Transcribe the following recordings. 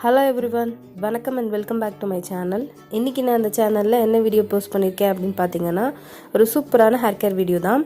Hello everyone வணக்கம் and welcome back to my channel இன்றைக்கி நான் அந்த சேனலில் என்ன வீடியோ போஸ்ட் பண்ணியிருக்கேன் அப்படின்னு பார்த்தீங்கன்னா ஒரு சூப்பரான ஹேர் கேர் வீடியோ தான்.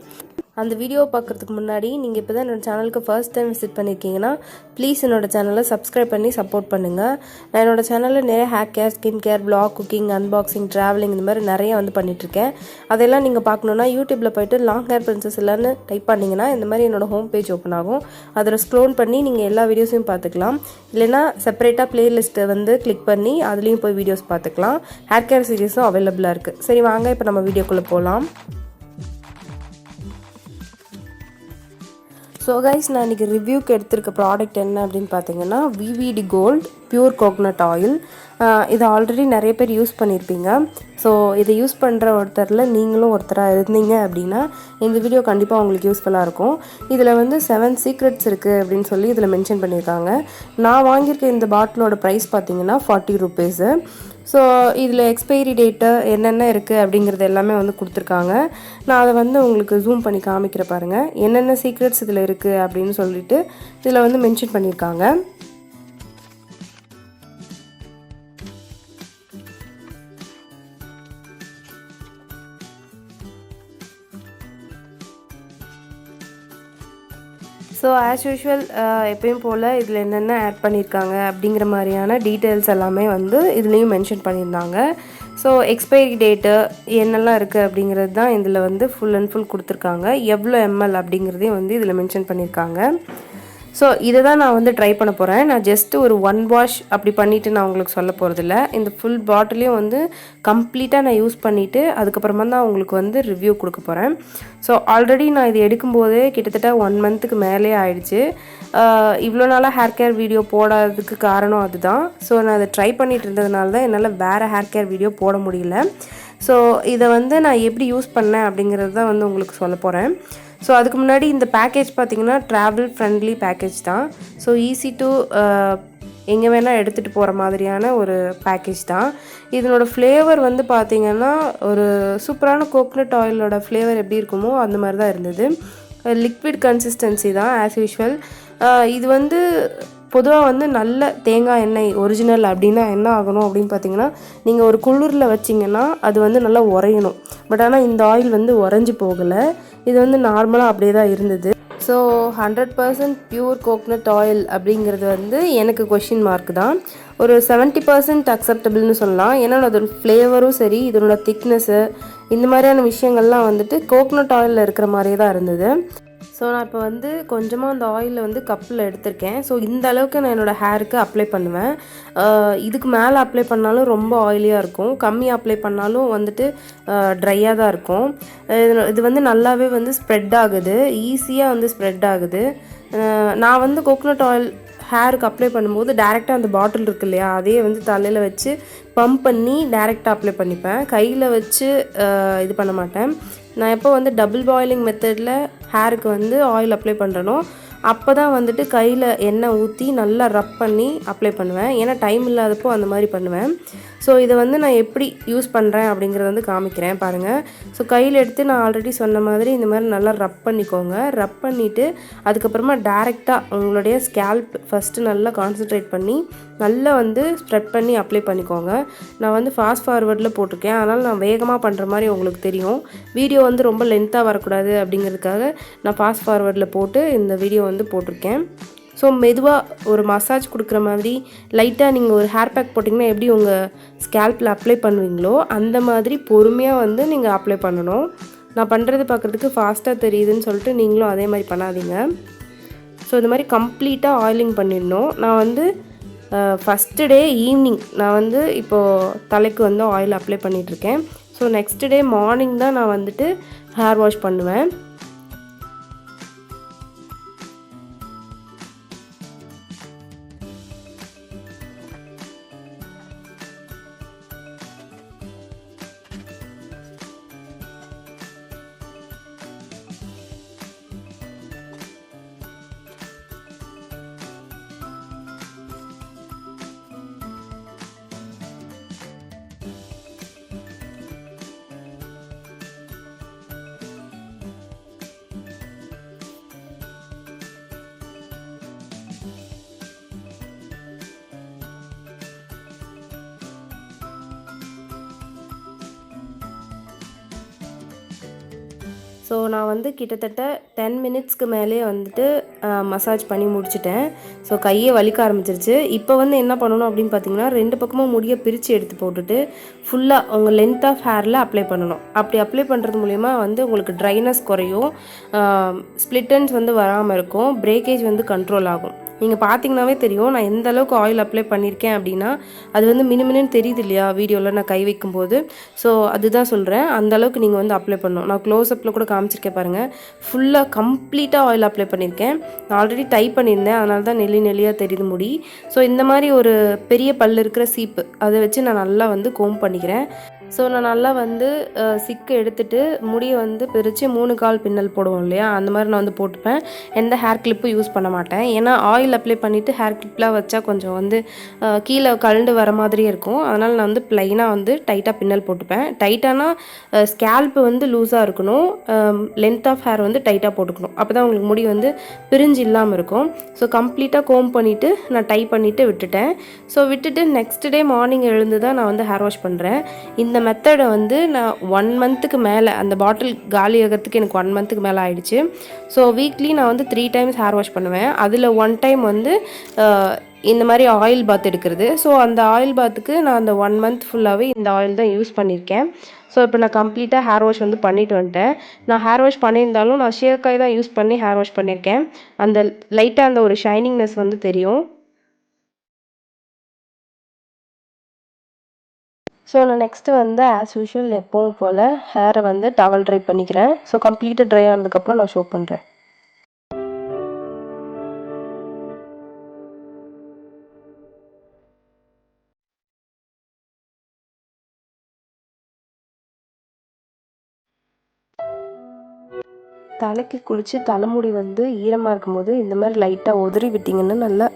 அந்த வீடியோவை பார்க்குறதுக்கு முன்னாடி நீங்கள் இப்போ தான் என்னோடய சேனலுக்கு ஃபர்ஸ்ட் டைம் விசிட் பண்ணியிருக்கீங்கன்னா ப்ளீஸ் என்னோடய சேனலை சப்ஸ்கிரைப் பண்ணி சப்போர்ட் பண்ணுங்கள் நான் என்னோட சேனலில் நிறைய hair care skin care blog cooking unboxing travelling இந்த மாதிரி நிறைய வந்து பண்ணிகிட்ருக்கேன் அதெல்லாம் நீங்கள் பார்க்கணுன்னா யூடியூப்பில் போயிட்டு லாங் ஹேர் பிரின்சஸ் இல்லைன்னு டைப் பண்ணிங்கன்னா இந்த மாதிரி என்னோட ஹோம் பேஜ் ஓப்பன் ஆகும். அதில் ஸ்க்ரோல் பண்ணி நீங்கள் எல்லா வீடியோஸையும் பார்த்துக்கலாம். இல்லைனா செப்பரேட்டாக ப்ளேலிஸ்ட்டை வந்து கிளிக் பண்ணி அதுலேயும் போய் வீடியோஸ் பார்த்துக்கலாம். ஹேர் கேர் சீரீஸும் அவைலபிளாக இருக்குது சரி வாங்க இப்போ நம்ம வீடியோக்குள்ளே போகலாம் ஸோ கைஸ் நான் இன்றைக்கி ரிவ்யூக்கு எடுத்திருக்க ப்ராடக்ட் என்ன அப்படின்னு பார்த்தீங்கன்னா VVD gold pure coconut oil இதை ஆல்ரெடி நிறைய பேர் யூஸ் பண்ணியிருப்பீங்க ஸோ இதை யூஸ் பண்ணுற ஒருத்தரில் நீங்களும் ஒருத்தராக இருந்தீங்க அப்படின்னா இந்த வீடியோ கண்டிப்பாக உங்களுக்கு யூஸ்ஃபுல்லாக இருக்கும். இதில் வந்து செவன் சீக்ரெட்ஸ் இருக்குது அப்படின்னு சொல்லி இதில் மென்ஷன் பண்ணியிருக்காங்க நான் வாங்கியிருக்க இந்த பாட்டிலோட ப்ரைஸ் பார்த்தீங்கன்னா ஃபார்ட்டி ருபீஸு ஸோ இதில் எக்ஸ்பைரி டேட்டு என்னென்ன இருக்குது அப்படிங்கிறது எல்லாமே வந்து கொடுத்துருக்காங்க. நான் அதை வந்து உங்களுக்கு ஜூம் பண்ணி காமிக்கிற பாருங்கள் என்னென்ன சீக்ரெட்ஸ் இதில் இருக்குது அப்படின்னு சொல்லிட்டு இதில் வந்து மென்ஷன் பண்ணியிருக்காங்க ஸோ ஆஸ் யூஷுவல் எப்பயும் போல் இதில் என்னென்ன ஆட் பண்ணியிருக்காங்க அப்படிங்கிற மாதிரியான டீட்டெயில்ஸ் எல்லாமே வந்து இதுலேயும் மென்ஷன் பண்ணியிருந்தாங்க. ஸோ எக்ஸ்பைரி டேட்டு என்னெல்லாம் இருக்குது அப்படிங்கிறது தான் இதில் வந்து ஃபுல் அண்ட் ஃபுல் கொடுத்துருக்காங்க. எவ்வளோ எம்எல் அப்படிங்கிறதையும் வந்து இதில் மென்ஷன் பண்ணியிருக்காங்க ஸோ இதை தான் நான் வந்து ட்ரை பண்ண போகிறேன் நான் ஜஸ்ட்டு ஒரு ஒன் வாஷ் அப்படி பண்ணிவிட்டு நான் உங்களுக்கு சொல்ல போகிறதில்ல இந்த ஃபுல் பாட்டிலையும் வந்து கம்ப்ளீட்டாக நான் யூஸ் பண்ணிவிட்டு அதுக்கப்புறமா தான் உங்களுக்கு வந்து ரிவ்யூ கொடுக்க போகிறேன் ஸோ ஆல்ரெடி நான் இது எடுக்கும்போதே கிட்டத்தட்ட ஒன் மந்த்துக்கு மேலே ஆயிடுச்சு. இவ்வளோ நாளாக ஹேர் கேர் வீடியோ போடாததுக்கு காரணம் அதுதான். ஸோ நான் அதை ட்ரை பண்ணிட்டு இருந்ததுனால தான் என்னால் வேறு ஹேர் கேர் வீடியோ போட முடியல. ஸோ இதை வந்து நான் எப்படி யூஸ் பண்ணேன் அப்படிங்கிறது தான் வந்து உங்களுக்கு சொல்ல போகிறேன் ஸோ அதுக்கு முன்னாடி இந்த பேக்கேஜ் பார்த்தீங்கன்னா ட்ராவல் ஃப்ரெண்ட்லி பேக்கேஜ் தான். ஸோ ஈஸி டு uh, எங்கே வேணால் எடுத்துகிட்டு போகிற மாதிரியான ஒரு பேக்கேஜ் தான். இதனோட ஃப்ளேவர் வந்து பார்த்திங்கன்னா ஒரு சூப்பரான கோக்னட் ஆயிலோட ஃப்ளேவர் எப்படி இருக்குமோ அந்த மாதிரி தான் இருந்தது. லிக்விட் கன்சிஸ்டன்சி தான் ஆஸ் யூஷுவல் இது வந்து பொதுவாக வந்து நல்ல தேங்காய் எண்ணெய் ஒரிஜினல் அப்படின்னா என்ன ஆகணும் அப்படின்னு பார்த்தீங்கன்னா நீங்கள் ஒரு குளிரில் வச்சிங்கன்னா அது வந்து நல்லா உறையணும். பட் ஆனால் இந்த ஆயில் வந்து உறைஞ்சி போகலை. இது வந்து நார்மலாக அப்படியே தான் இருந்தது. So hundred percent pure coconut oil அப்படிங்கிறது வந்து எனக்கு கொஷின் மார்க் தான். ஒரு செவன்ட்டி பர்சன்ட் அக்செப்டபிள்னு சொல்லலாம். ஏன்னா அதோட ஃப்ளேவரும் சரி இதனோட திக்னஸ்ஸு இந்த மாதிரியான விஷயங்கள்லாம் வந்துட்டு கோக்னட் ஆயிலில் இருக்கிற மாதிரியே தான் இருந்தது. ஸோ நான் இப்போ வந்து கொஞ்சமாக அந்த ஆயிலில் வந்து கப்பில் எடுத்திருக்கேன். ஸோ இந்த அளவுக்கு நான் என்னோடய ஹேருக்கு அப்ளை பண்ணுவேன். இதுக்கு மேலே அப்ளை பண்ணாலும் ரொம்ப ஆயிலியாக இருக்கும். கம்மி அப்ளை பண்ணாலும் வந்துட்டு ட்ரையாக தான் இருக்கும். இது வந்து நல்லாவே வந்து ஸ்ப்ரெட் ஆகுது. ஈஸியாக வந்து ஸ்ப்ரெட் ஆகுது. நான் வந்து கோகோனட் ஆயில் ஹேருக்கு அப்ளை பண்ணும்போது டேரெக்டாக அந்த பாட்டில் இருக்கு இல்லையா அதையே வந்து தலையில் வச்சு பம்ப் பண்ணி டேரெக்டாக அப்ளை பண்ணிப்பேன். கையில் வச்சு இது பண்ண மாட்டேன். நான் எப்போ வந்து டபுள் பாயிலிங் மெத்தடில் ஹேருக்கு வந்து ஆயில் அப்ளை பண்ணுறனோ அப்போ தான் வந்துட்டு கையில் எண்ணெய் ஊற்றி நல்லா ரப் பண்ணி அப்ளை பண்ணுவேன். ஏன்னா டைம் இல்லாதப்போ அந்த மாதிரி பண்ணுவேன். ஸோ இதை வந்து நான் எப்படி யூஸ் பண்ணுறேன் அப்படிங்கிறத வந்து காமிக்கிறேன். பாருங்கள் ஸோ கையில் எடுத்து நான் ஆல்ரெடி சொன்ன மாதிரி இந்த மாதிரி நல்லா ரப் பண்ணிக்கோங்க. ரப் பண்ணிவிட்டு அதுக்கப்புறமா டேரெக்டாக உங்களுடைய ஸ்கேல்ப் ஃபஸ்ட்டு நல்லா கான்சென்ட்ரேட் பண்ணி நல்லா வந்து ஸ்ப்ரெட் பண்ணி அப்ளை பண்ணிக்கோங்க. நான் வந்து ஃபாஸ்ட் ஃபார்வர்டில் போட்டிருக்கேன். அதனால் நான் வேகமாக பண்ணுற மாதிரி உங்களுக்கு தெரியும். வீடியோ வந்து ரொம்ப லென்த்தாக வரக்கூடாது அப்படிங்கிறதுக்காக நான் ஃபாஸ்ட் ஃபார்வர்டில் போட்டு இந்த வீடியோ வந்து போட்டிருக்கேன். ஸோ மெதுவாக ஒரு மசாஜ் கொடுக்குற மாதிரி லைட்டாக நீங்கள் ஒரு ஹேர் பேக் போட்டிங்கன்னா எப்படி உங்கள் ஸ்கேல்பில் அப்ளை பண்ணுவீங்களோ அந்த மாதிரி பொறுமையாக வந்து நீங்கள் அப்ளை பண்ணணும். நான் பண்ணுறது பார்க்குறதுக்கு ஃபாஸ்ட்டாக தெரியுதுன்னு சொல்லிட்டு நீங்களும் அதே மாதிரி பண்ணாதீங்க. ஸோ இந்த மாதிரி கம்ப்ளீட்டாக ஆயிலிங் பண்ணிடணும். நான் வந்து ஃபஸ்ட்டு டே ஈவினிங் நான் வந்து இப்போது தலைக்கு வந்து ஆயில் அப்ளை பண்ணிகிட்ருக்கேன் ஸோ நெக்ஸ்ட் டே மார்னிங் தான் நான் வந்துட்டு ஹேர் வாஷ் பண்ணுவேன். ஸோ நான் வந்து கிட்டத்தட்ட டென் மினிட்ஸ்க்கு மேலே வந்துட்டு மசாஜ் பண்ணி முடிச்சிட்டேன். ஸோ கையை வலிக்க ஆரம்பிச்சிருச்சு. இப்போ வந்து என்ன பண்ணணும் அப்படின்னு பார்த்தீங்கன்னா ரெண்டு பக்கமும் முடியை பிரித்து எடுத்து போட்டுட்டு ஃபுல்லாக உங்கள் லென்த் ஆஃப் ஹேரில் அப்ளை பண்ணணும். அப்படி அப்ளை பண்ணுறது மூலிமா வந்து உங்களுக்கு ட்ரைனஸ் குறையும். ஸ்ப்ளிட்டன்ஸ் வந்து வராமல் இருக்கும். பிரேக்கேஜ் வந்து கண்ட்ரோல் ஆகும். நீங்கள் பார்த்தீங்கன்னாவே தெரியும். நான் எந்த அளவுக்கு ஆயில் அப்ளை பண்ணியிருக்கேன் அப்படின்னா அது வந்து மினுமினுன்னு தெரியுது இல்லையா? வீடியோவில் நான் கை வைக்கும்போது. ஸோ அதுதான் சொல்கிறேன் அந்த அளவுக்கு நீங்கள் வந்து அப்ளை பண்ணணும். நான் க்ளோஸ்அப்பில் கூட காமிச்சிருக்கேன் பாருங்கள் ஃபுல்லாக கம்ப்ளீட்டாக ஆயில் அப்ளை பண்ணியிருக்கேன் நான் ஆல்ரெடி டைப் பண்ணியிருந்தேன். அதனால தான் நெல்லி நெல்லியாக தெரியுது முடி. ஸோ இந்த மாதிரி ஒரு பெரிய பல் இருக்கிற சீப்பு அதை வச்சு நான் நல்லா வந்து கோம் பண்ணிக்கிறேன். ஸோ நான் நல்லா வந்து சிக்கு எடுத்துட்டு முடியை வந்து பிரித்து மூணு கால் பின்னல் போடுவோம் இல்லையா? அந்த மாதிரி நான் வந்து போட்டுப்பேன். எந்த ஹேர் கிளிப்பும் யூஸ் பண்ண மாட்டேன். ஏன்னா ஆயில் அப்ளை பண்ணிவிட்டு ஹேர் கிளிப்லாம் வச்சா கொஞ்சம் வந்து கீழே கழண்டு வர மாதிரியே இருக்கும். அதனால் நான் வந்து ப்ளைனாக வந்து டைட்டாக பின்னல் போட்டுப்பேன். டைட்டானா ஸ்கேல்ப்பு வந்து லூஸாக இருக்கணும். லென்த் ஆஃப் ஹேர் வந்து டைட்டாக போட்டுக்கணும். அப்போ தான் உங்களுக்கு முடி வந்து பிரிஞ்சு இல்லாமல் இருக்கும். ஸோ கம்ப்ளீட்டாக கோம் பண்ணிவிட்டு நான் டை பண்ணிவிட்டு விட்டுட்டேன். ஸோ விட்டுட்டு நெக்ஸ்ட் டே மார்னிங் எழுந்து தான் நான் வந்து ஹேர் வாஷ் பண்ணுறேன் இந்த மெத்தடை வந்து நான் ஒன் மந்த்துக்கு மேலே அந்த பாட்டில் காலி ஆகிறதுக்கு எனக்கு ஒன் மந்த்துக்கு மேலே ஆயிடுச்சு. ஸோ வீக்லி நான் வந்து த்ரீ டைம்ஸ் ஹேர் வாஷ் பண்ணுவேன். அதில் ஒன் டைம் வந்து இந்த மாதிரி ஆயில் பாத் எடுக்கிறது. ஸோ அந்த ஆயில் பாத்துக்கு நான் அந்த ஒன் மந்த் ஃபுல்லாகவே இந்த ஆயில் தான் யூஸ் பண்ணியிருக்கேன். ஸோ இப்போ நான் கம்ப்ளீட்டாக ஹேர் வாஷ் வந்து பண்ணிட்டு வந்துட்டேன். நான் ஹேர் வாஷ் பண்ணியிருந்தாலும் நான் ஷேர்காய் தான் யூஸ் பண்ணி ஹேர் வாஷ் பண்ணியிருக்கேன். அந்த லைட்டாக அந்த ஒரு ஷைனிங்னஸ் வந்து தெரியும். ஸோ நான் நெக்ஸ்ட்டு வந்து ஆஸ் யூஷுவல் எப்போவும் போல் ஹேரை வந்து டவல் ட்ரை பண்ணிக்கிறேன். ஸோ கம்ப்ளீட்டாக ட்ரை ஆனதுக்கப்புறம் நான் ஷோ பண்ணுறேன் தலைக்கு குளித்து தலைமுடி வந்து ஈரமாக இருக்கும்போது இந்த மாதிரி லைட்டாக உதறி விட்டிங்கன்னா நல்லா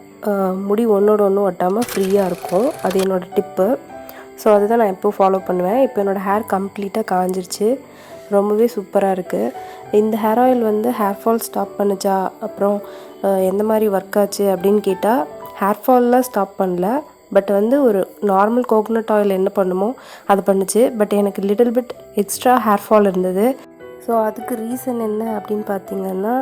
முடி ஒன்றோட ஒன்று ஒட்டாமல் ஃப்ரீயாக இருக்கும். அது என்னோடய டிப்பு ஸோ அதுதான் நான் எப்போ ஃபாலோ பண்ணுவேன். இப்போ என்னோடய ஹேர் கம்ப்ளீட்டாக காஞ்சிருச்சு. ரொம்பவே சூப்பராக இருக்குது இந்த ஹேர் ஆயில் வந்து ஹேர் ஃபால் ஸ்டாப் பண்ணுச்சா? அப்புறம் எந்த மாதிரி ஒர்க் ஆச்சு? அப்படின்னு கேட்டால் ஹேர் ஃபால்லாம் ஸ்டாப் பண்ணல. பட் வந்து ஒரு நார்மல் கோகோனட் ஆயில் என்ன பண்ணுமோ அது பண்ணுச்சு. பட் எனக்கு little bit extra hair fall இருந்தது. ஸோ அதுக்கு ரீசன் என்ன அப்படின்னு பார்த்தீங்கன்னா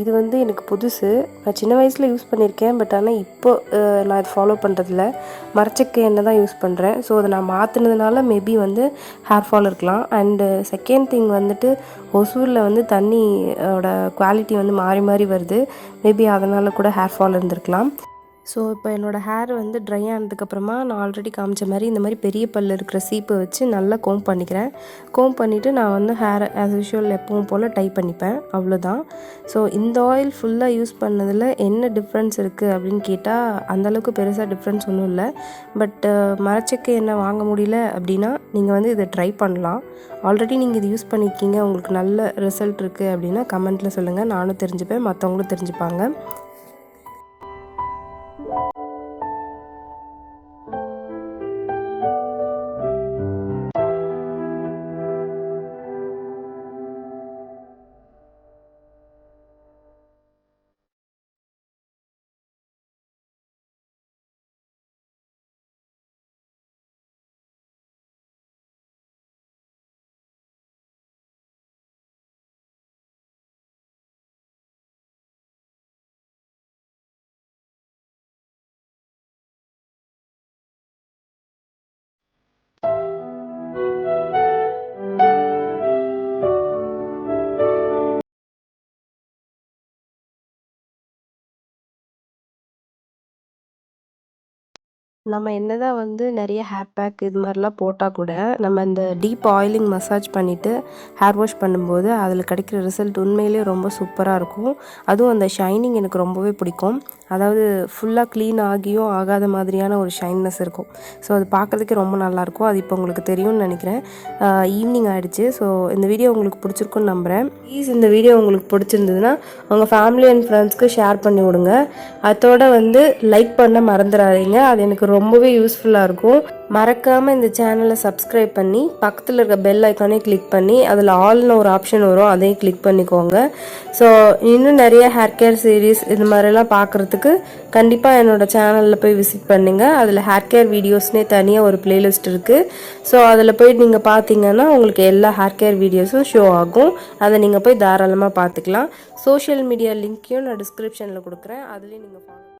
இது வந்து எனக்கு புதுசு. நான் சின்ன வயசில் யூஸ் பண்ணியிருக்கேன் பட் ஆனால் இப்போ நான் இது ஃபாலோ பண்ணுறதில்ல மரச்சக்க எண்ணெய் தான் யூஸ் பண்ணுறேன் ஸோ அதை நான் மாற்றினதுனால மேபி வந்து ஹேர் ஃபால் இருக்கலாம். அண்டு செகண்ட் திங் வந்துட்டு ஒசூரில் வந்து தண்ணியோட குவாலிட்டி வந்து மாறி மாறி வருது. மேபி அதனால் கூட ஹேர் ஃபால் இருந்திருக்கலாம். ஸோ இப்போ என்னோடய ஹேர் வந்து ட்ரை ஆனதுக்கப்புறமா நான் ஆல்ரெடி காமிச்ச மாதிரி இந்த மாதிரி பெரிய பல்லு இருக்கிற சீப்பை வச்சு நல்லா கோம் பண்ணிக்கிறேன். கோம் பண்ணிவிட்டு நான் வந்து ஹேர் ஆஸ் யூஷுவல் எப்பவும் போல் டை பண்ணிப்பேன். அவ்வளோதான் ஸோ இந்த ஆயில் ஃபுல்லாக யூஸ் பண்ணதில் என்ன டிஃப்ரென்ஸ் இருக்குது அப்படின்னு கேட்டால் அந்தளவுக்கு பெருசாக டிஃப்ரென்ஸ் ஒன்றும் இல்லை. பட் மரச்செக்கு என்ன வாங்க முடியல அப்படின்னா நீங்கள் வந்து இதை ட்ரை பண்ணலாம். ஆல்ரெடி நீங்கள் இது யூஸ் பண்ணியிருக்கீங்க உங்களுக்கு நல்ல ரிசல்ட் இருக்குது அப்படின்னா கமெண்ட்டில் சொல்லுங்கள் நானும் தெரிஞ்சுப்பேன். மற்றவங்களும் தெரிஞ்சுப்பாங்க. நம்ம என்னதான் வந்து நிறைய ஹேர் பேக் இது மாதிரிலாம் போட்டால் கூட நம்ம இந்த டீப் ஆயிலிங் மசாஜ் பண்ணிவிட்டு ஹேர் வாஷ் பண்ணும்போது அதில் கிடைக்கிற ரிசல்ட் உண்மையிலேயே ரொம்ப சூப்பராக இருக்கும். அதுவும் அந்த ஷைனிங் எனக்கு ரொம்பவே பிடிக்கும். அதாவது ஃபுல்லாக க்ளீன் ஆகியும் ஆகாத மாதிரியான ஒரு ஷைன்னஸ் இருக்கும். ஸோ அது பார்க்குறதுக்கே ரொம்ப நல்லாயிருக்கும் அது இப்போ உங்களுக்கு தெரியும்னு நினைக்கிறேன். ஈவினிங் ஆகிடுச்சு ஸோ இந்த வீடியோ உங்களுக்கு பிடிச்சிருக்குன்னு நம்புகிறேன் ப்ளீஸ் இந்த வீடியோ உங்களுக்கு பிடிச்சிருந்ததுன்னா உங்கள் ஃபேமிலி அண்ட் ஃப்ரெண்ட்ஸ்க்கு ஷேர் பண்ணி விடுங்க. அதோட வந்து லைக் பண்ண மறந்துடாதீங்க அது எனக்கு ரொம்ப ரொம்பவே யூஸ்ஃபுல்லாக இருக்கும். மறக்காமல் இந்த சேனலை சப்ஸ்கிரைப் பண்ணி பக்கத்தில் இருக்க பெல் ஐக்கானே கிளிக் பண்ணி அதில் ஆல்னு ஒரு ஆப்ஷன் வரும் அதையும் கிளிக் பண்ணிக்கோங்க. ஸோ இன்னும் நிறைய ஹேர் கேர் சீரீஸ் இது மாதிரிலாம் பார்க்குறதுக்கு கண்டிப்பாக என்னோட சேனலில் போய் விசிட் பண்ணுங்கள் அதில் ஹேர் கேர் வீடியோஸ்னே தனியாக ஒரு பிளேலிஸ்ட் இருக்குது ஸோ அதில் போய் நீங்கள் பார்த்தீங்கன்னா உங்களுக்கு எல்லா ஹேர் கேர் வீடியோஸும் ஷோ ஆகும். அதை நீங்கள் போய் தாராளமாக பார்த்துக்கலாம் சோஷியல் மீடியா லிங்க்கையும் நான் டிஸ்கிரிப்ஷனில் கொடுக்குறேன். அதுலேயும் நீங்கள்